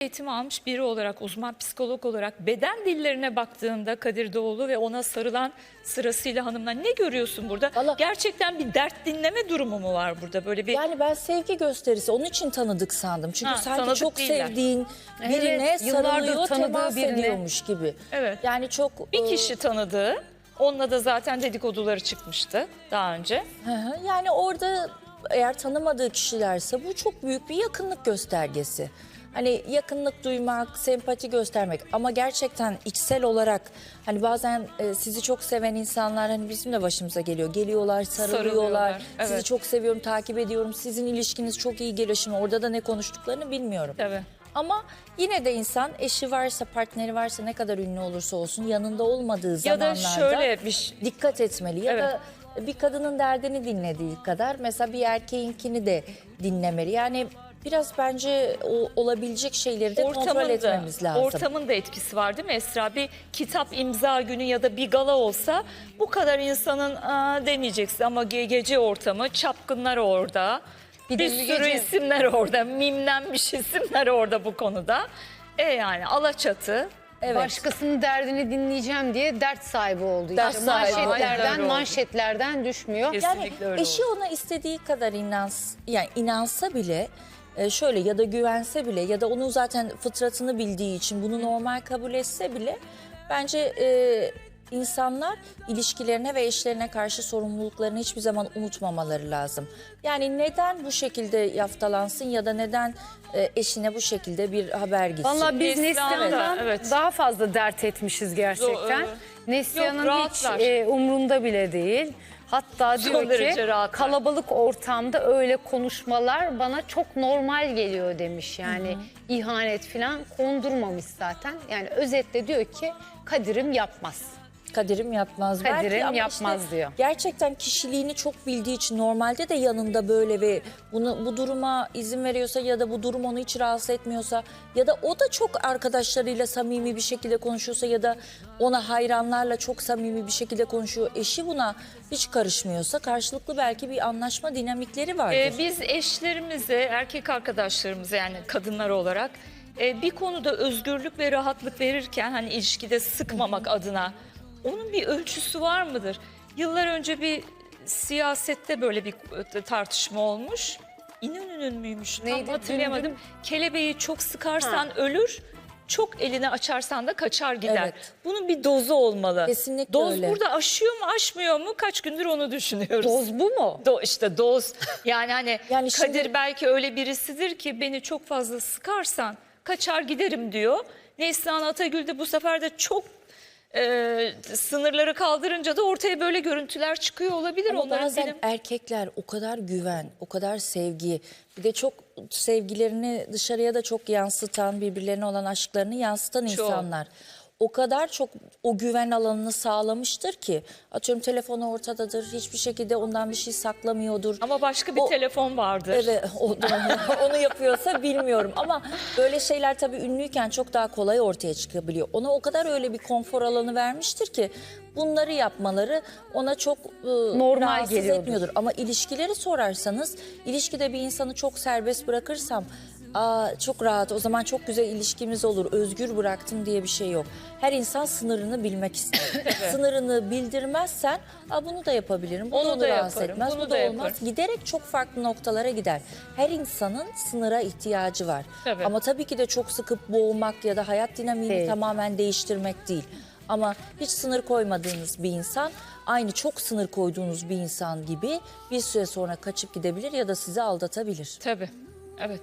eğitimi almış biri olarak, uzman psikolog olarak beden dillerine baktığında Kadir Doğulu ve ona sarılan sırasıyla hanımlar ne görüyorsun burada? Valla- Gerçekten bir dert dinleme durumu mu var burada? Böyle bir Yani ben sevgi gösterisi onun için tanıdık sandım. Çünkü Ha, sanki tanıdık çok değiller. sevdiğin birine Evet, yıllardır sarılıyor, tanıdığı temas birine. ediyormuş gibi. Evet. Yani çok... bir e, kişi tanıdığı, onunla da zaten dedikoduları çıkmıştı daha önce. Hı hı. Yani orada eğer tanımadığı kişilerse bu çok büyük bir yakınlık göstergesi. Hani yakınlık duymak, sempati göstermek ama gerçekten içsel olarak hani bazen e, sizi çok seven insanlar hani bizim de başımıza geliyor. Geliyorlar, sarılıyorlar. Sarılıyorlar, Sizi evet. çok seviyorum, takip ediyorum. Sizin ilişkiniz çok iyi geliyor. Şimdi orada da ne konuştuklarını bilmiyorum. Tabii. Ama yine de insan eşi varsa, partneri varsa ne kadar ünlü olursa olsun yanında olmadığı Ya da zamanlarda şöyle bir dikkat etmeli. Ya Evet. da bir kadının derdini dinlediği kadar mesela bir erkeğinkini de dinlemeli. Yani biraz bence o olabilecek şeyleri de kontrol Ortamın da, etmemiz lazım. ortamın da etkisi var değil mi Esra? Bir kitap imza günü ya da bir gala olsa bu kadar insanın Aa, demeyeceksin ama ge- gece ortamı, çapkınlar orada. Bir, de sürü gece- isimler orada, mimlenmiş isimler orada bu konuda. E yani Alaçatı. Evet. Başkasının derdini dinleyeceğim diye dert sahibi oldu. Dert işte. sahibi, manşetlerden oldu. manşetlerden düşmüyor. Kesin. Yani Kesinlikle öyle eşi ona istediği kadar inans, yani inansa bile e, şöyle ya da güvense bile ya da onun zaten fıtratını bildiği için bunu normal kabul etse bile bence e, insanlar ilişkilerine ve eşlerine karşı sorumluluklarını hiçbir zaman unutmamaları lazım. Yani neden bu şekilde yaftalansın ya da neden e, eşine bu şekilde bir haber gitsin? Vallahi biz Neslihan'da, Neslihan'dan evet. daha fazla dert etmişiz gerçekten. Neslihan'ın hiç rahatlar. e, umrunda bile değil. Hatta Son diyor derece ki rahatlar. kalabalık ortamda öyle konuşmalar bana çok normal geliyor demiş. Yani ihanet falan kondurmamış zaten. Yani özetle diyor ki Kadir'im yapmaz. Kadir'im yapmaz. Kadir'im Belki ama yapmaz işte diyor. Gerçekten kişiliğini çok bildiği için normalde de yanında böyle ve bunu bu duruma izin veriyorsa ya da bu durum onu hiç rahatsız etmiyorsa ya da o da çok arkadaşlarıyla samimi bir şekilde konuşuyorsa ya da ona hayranlarla çok samimi bir şekilde konuşuyor. Eşi buna hiç karışmıyorsa karşılıklı belki bir anlaşma dinamikleri vardır. Ee, biz eşlerimize, erkek arkadaşlarımıza yani kadınlar olarak e, bir konuda özgürlük ve rahatlık verirken hani ilişkide sıkmamak adına onun bir ölçüsü var mıdır? Yıllar önce bir siyasette böyle bir e, tartışma olmuş. İnönü'nün müymüş? Neydi? Tam hatırlayamadım. Kelebeği çok sıkarsan ölür. Çok elini açarsan da kaçar gider. Evet. Bunun bir dozu olmalı. Kesinlikle Doz öyle. burada aşıyor mu aşmıyor mu? Kaç gündür onu düşünüyoruz. Doz bu mu? Do, işte doz. Yani hani Yani Kadir şimdi- belki öyle birisidir ki beni çok fazla sıkarsan kaçar giderim diyor. Neslihan Atagül de bu sefer de çok e, sınırları kaldırınca da ortaya böyle görüntüler çıkıyor olabilir. Ama Onların bazen benim- erkekler o kadar güven, o kadar sevgi, bir de çok sevgilerini dışarıya da çok yansıtan, birbirlerine olan aşklarını yansıtan Çok. insanlar. O kadar çok o güven alanını sağlamıştır ki atıyorum telefonu ortadadır, hiçbir şekilde ondan bir şey saklamıyordur. Ama başka bir O- telefon vardır. Evet, o onu yapıyorsa bilmiyorum ama böyle şeyler tabii ünlüyken çok daha kolay ortaya çıkabiliyor. Ona o kadar öyle bir konfor alanı vermiştir ki bunları yapmaları ona çok e, Normal rahatsız geliyordur. etmiyordur. Ama ilişkileri sorarsanız ilişkide bir insanı çok serbest bırakırsam Aa, çok rahat o zaman çok güzel ilişkimiz olur özgür bıraktım diye bir şey yok. Her insan sınırını bilmek ister. sınırını bildirmezsen Aa, bunu da yapabilirim. Bu Onu da da rahatsız yaparım, etmez. bunu Bu da da olmaz. Giderek çok farklı noktalara gider. Her insanın sınıra ihtiyacı var. Tabii. Ama tabii ki de çok sıkıp boğmak ya da hayat dinamiğini Değil. tamamen değiştirmek değil. Ama hiç sınır koymadığınız bir insan aynı çok sınır koyduğunuz bir insan gibi bir süre sonra kaçıp gidebilir ya da sizi aldatabilir. Tabii. Evet.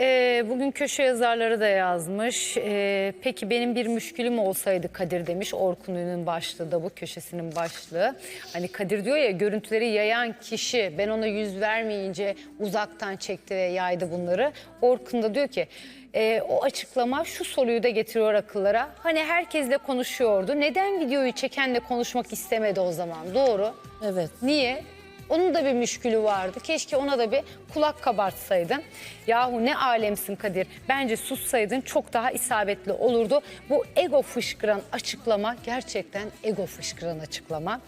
Ee, bugün köşe yazarları da yazmış. Ee, peki benim bir müşkülüm olsaydı Kadir demiş. Orkun Ün'ün başlığı da bu köşesinin başlığı. Hani Kadir diyor ya görüntüleri yayan kişi ben ona yüz vermeyince uzaktan çekti ve yaydı bunları. Orkun da diyor ki e, o açıklama şu soruyu da getiriyor akıllara. Hani herkesle konuşuyordu. Neden videoyu çekenle konuşmak istemedi o zaman? Doğru. Evet. Niye? Onun da bir müşkülü vardı. Keşke ona da bir kulak kabartsaydın. Yahu ne alemsin Kadir. Bence sussaydın çok daha isabetli olurdu. Bu ego fışkıran açıklama gerçekten ego fışkıran açıklama.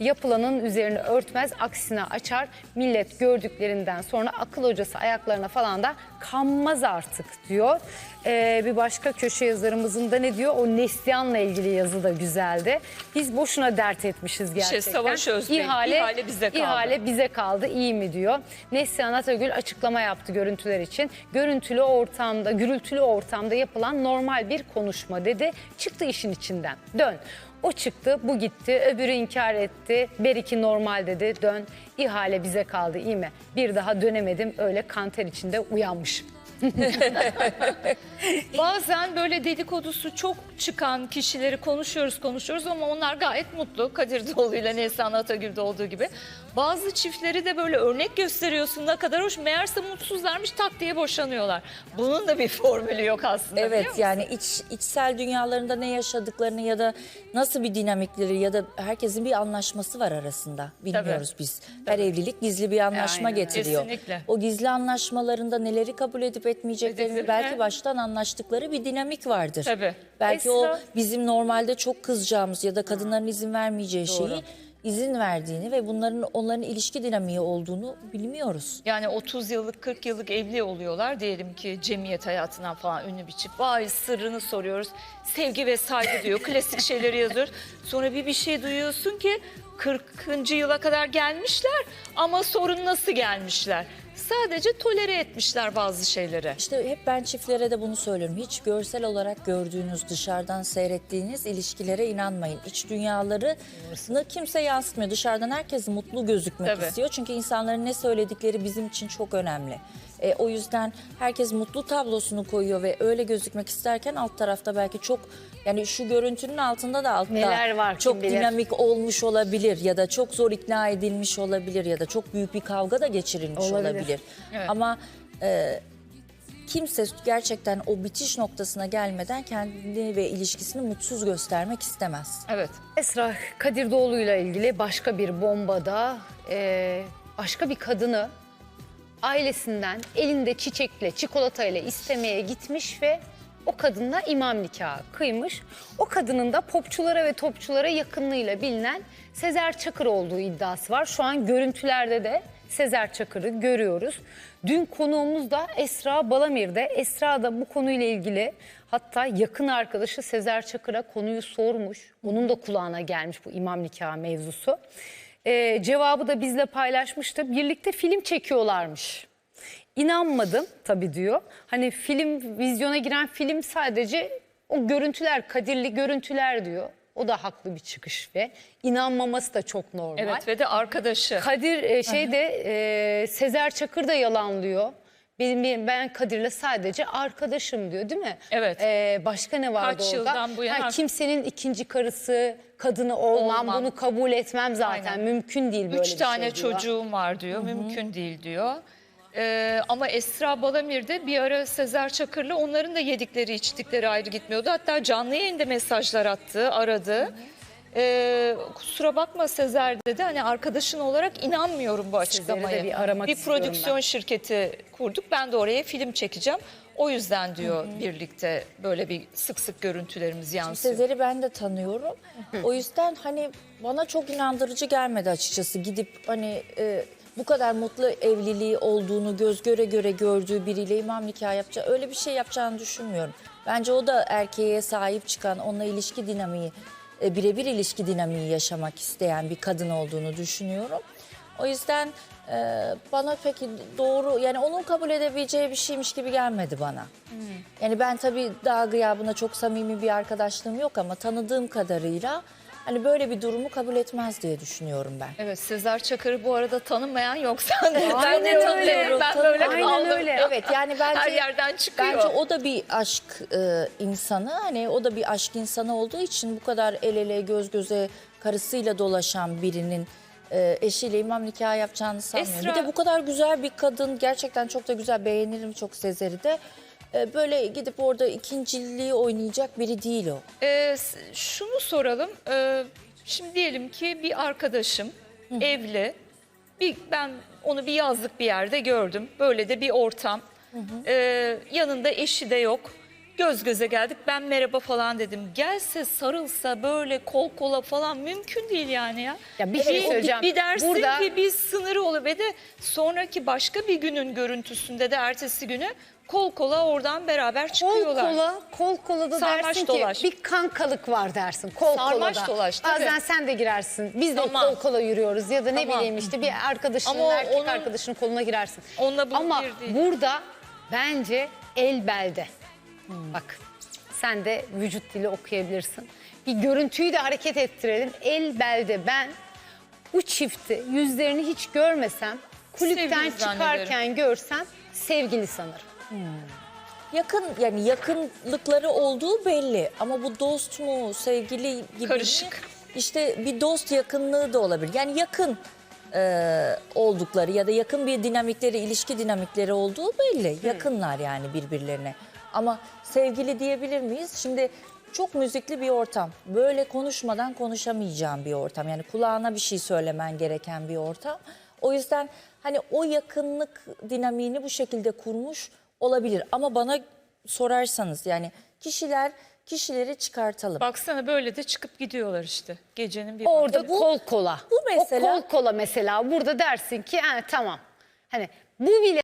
Yapılanın üzerini örtmez aksine açar. Millet gördüklerinden sonra akıl hocası ayaklarına falan da kanmaz artık diyor. Ee, bir başka köşe yazarımızın da ne diyor? O Neslihan'la ilgili yazı da güzeldi. Biz boşuna dert etmişiz gerçekten. Savaş Özbey, ihale bize kaldı. ihale bize kaldı iyi mi diyor. Neslihan Atagül açıklama yaptı görüntüler için. Görüntülü ortamda, gürültülü ortamda yapılan normal bir konuşma dedi. Çıktı işin içinden. Dön. O çıktı, bu gitti, öbürü inkar etti. Beriki normal dedi, dön. İhale bize kaldı, iyi mi? Bir daha dönemedim, öyle kanter içinde uyanmışım. Bazen böyle dedikodusu çok çıkan kişileri konuşuyoruz konuşuyoruz ama onlar gayet mutlu. Kadir Doğulu ile Neslihan Atagül'de olduğu gibi. Bazı çiftleri de böyle örnek gösteriyorsun ne kadar hoş. Meğerse mutsuzlarmış tak diye boşanıyorlar. Bunun da bir formülü yok aslında. Evet yani iç, içsel dünyalarında ne yaşadıklarını ya da nasıl bir dinamikleri ya da herkesin bir anlaşması var arasında. Bilmiyoruz biz. Her evlilik gizli bir anlaşma Aynen öyle. getiriyor. Kesinlikle. O gizli anlaşmalarında neleri kabul edip etmeyeceklerini belki baştan anlaştıkları bir dinamik vardır. Tabii. Belki o Esra- bizim normalde çok kızacağımız ya da kadınların izin vermeyeceği şeyi izin verdiğini ve bunların onların ilişki dinamiği olduğunu bilmiyoruz. Yani 30 yıllık 40 yıllık evli oluyorlar diyelim ki cemiyet hayatından falan ünlü bir çift. Vay sırrını soruyoruz. Sevgi ve saygı diyor. Klasik şeyleri yazıyor. Sonra bir bir şey duyuyorsun ki 40. yıla kadar gelmişler ama sorun nasıl gelmişler? Sadece tolere etmişler bazı şeyleri. İşte hep ben çiftlere de bunu söylüyorum. Hiç görsel olarak gördüğünüz, dışarıdan seyrettiğiniz ilişkilere inanmayın. İç dünyalarını kimse yansıtmıyor. Dışarıdan herkes mutlu gözükmek Tabii. istiyor. Çünkü insanların ne söyledikleri bizim için çok önemli. E, o yüzden herkes mutlu tablosunu koyuyor ve öyle gözükmek isterken alt tarafta belki çok yani şu görüntünün altında da altta Neler var kim çok bilir. dinamik olmuş olabilir ya da çok zor ikna edilmiş olabilir ya da çok büyük bir kavga da geçirilmiş Olabilir. olabilir. Evet. Ama e, kimse gerçekten o bitiş noktasına gelmeden kendini ve ilişkisini mutsuz göstermek istemez. Evet. Esra Kadir Doğulu'yla ilgili başka bir bombada e, başka bir kadını ailesinden elinde çiçekle, çikolatayla istemeye gitmiş ve o kadınla imam nikahı kıymış. O kadının da popçulara ve topçulara yakınlığıyla bilinen Sezer Çakır olduğu iddiası var. Şu an görüntülerde de Sezer Çakır'ı görüyoruz. Dün konuğumuz da Esra Balamir'de. Esra da bu konuyla ilgili hatta yakın arkadaşı Sezer Çakır'a konuyu sormuş. Onun da kulağına gelmiş bu imam nikahı mevzusu. Ee, cevabı da bizle paylaşmıştı. Birlikte film çekiyorlarmış. İnanmadım tabii diyor. Hani film, vizyona giren film sadece o görüntüler, Kadirli görüntüler diyor. O da haklı bir çıkış ve inanmaması da çok normal. Evet ve de arkadaşı. Kadir e, şeyde e, Sezer Çakır da yalanlıyor. Benim, ben Kadir'le sadece arkadaşım diyor değil mi? Evet. E, başka ne vardı Kaç orada? yıldan bu yana- Ha, kimsenin ikinci karısı, kadını olmam, Olmam. bunu kabul etmem zaten. Aynen. Mümkün değil böyle Üç bir tane şey diyor. çocuğum var diyor. Mümkün değil diyor. Ee, ama Esra Balamir de bir ara Sezer Çakır'la onların da yedikleri içtikleri ayrı gitmiyordu. Hatta canlı yayında mesajlar attı, aradı. Ee, kusura bakma Sezer dedi hani arkadaşın olarak inanmıyorum bu açıklamaya. bir aramak istiyorum prodüksiyon ben. şirketi kurduk ben de oraya film çekeceğim. O yüzden diyor birlikte böyle bir sık sık görüntülerimiz yansıyor. Sezer'i ben de tanıyorum. O yüzden hani bana çok inandırıcı gelmedi açıkçası. Gidip hani e, bu kadar mutlu evliliği olduğunu göz göre göre gördüğü biriyle imam nikahı yapacağı öyle bir şey yapacağını düşünmüyorum. Bence o da erkeğe sahip çıkan, onunla ilişki dinamiği, e, birebir ilişki dinamiği yaşamak isteyen bir kadın olduğunu düşünüyorum. O yüzden e, bana peki doğru yani onun kabul edebileceği bir şeymiş gibi gelmedi bana. Yani ben tabii daha gıyabına çok samimi bir arkadaşlığım yok ama tanıdığım kadarıyla hani böyle bir durumu kabul etmez diye düşünüyorum ben. Evet Sezer Çakır'ı bu arada tanımayan yoksa ben de tanıyorum. Ben böyle Aynen kaldım. öyle. Evet yani bence Her yerden çıkıyor. Bence o da bir aşk e, insanı. Hani o da bir aşk insanı olduğu için bu kadar el ele göz göze karısıyla dolaşan birinin e, eşiyle imam nikahı yapacağını sanmıyorum. Esra- Bir de bu kadar güzel bir kadın gerçekten çok da güzel beğenirim çok Sezer'i de. E, böyle gidip orada ikinciliği oynayacak biri değil o. Ee, s- şunu soralım. Ee, şimdi diyelim ki bir arkadaşım evli. Bir ben Onu bir yazlık bir yerde gördüm. Böyle de bir ortam. Ee, yanında eşi de yok. Göz göze geldik. Ben merhaba falan dedim. Gelse sarılsa böyle kol kola falan mümkün değil yani ya. Ya bir şey söyleyeceğim. Bir dersin Burada- ki bir sınırı olur ve de sonraki başka bir günün görüntüsünde de ertesi günü kol kola oradan beraber Kol çıkıyorlar. kola, kol kola da Sarmaş dersin dolaş. ki bir kankalık var dersin. Kol Sarmaş kolada. dolaş, tabii. Bazen sen de girersin. Biz de Tamam. kol kola yürüyoruz ya da ne Tamam. bileyim işte bir arkadaşının Ama o- erkek onun- arkadaşının koluna girersin. Onunla bu Ama bir değil. burada bence el belde. Bak sen de vücut dili okuyabilirsin. Bir görüntüyü de hareket ettirelim. El belde ben bu çifti yüzlerini hiç görmesem kulüpten Sevgili çıkarken görsem sevgili sanırım. Yakın yani yakınlıkları olduğu belli ama bu dost mu sevgili gibi mi? Karışık. İşte bir dost yakınlığı da olabilir. Yani yakın e, oldukları ya da yakın bir dinamikleri, ilişki dinamikleri olduğu belli. Yakınlar yani birbirlerine. Ama sevgili diyebilir miyiz? Şimdi çok müzikli bir ortam. Böyle konuşmadan konuşamayacağım bir ortam. Yani kulağına bir şey söylemen gereken bir ortam. O yüzden hani o yakınlık dinamiğini bu şekilde kurmuş olabilir. Ama bana sorarsanız yani kişiler kişileri çıkartalım. Baksana böyle de çıkıp gidiyorlar işte gecenin bir Orada bu- kol kola. bu mesela- O kol kola mesela burada dersin ki ha, tamam. Hani bu bile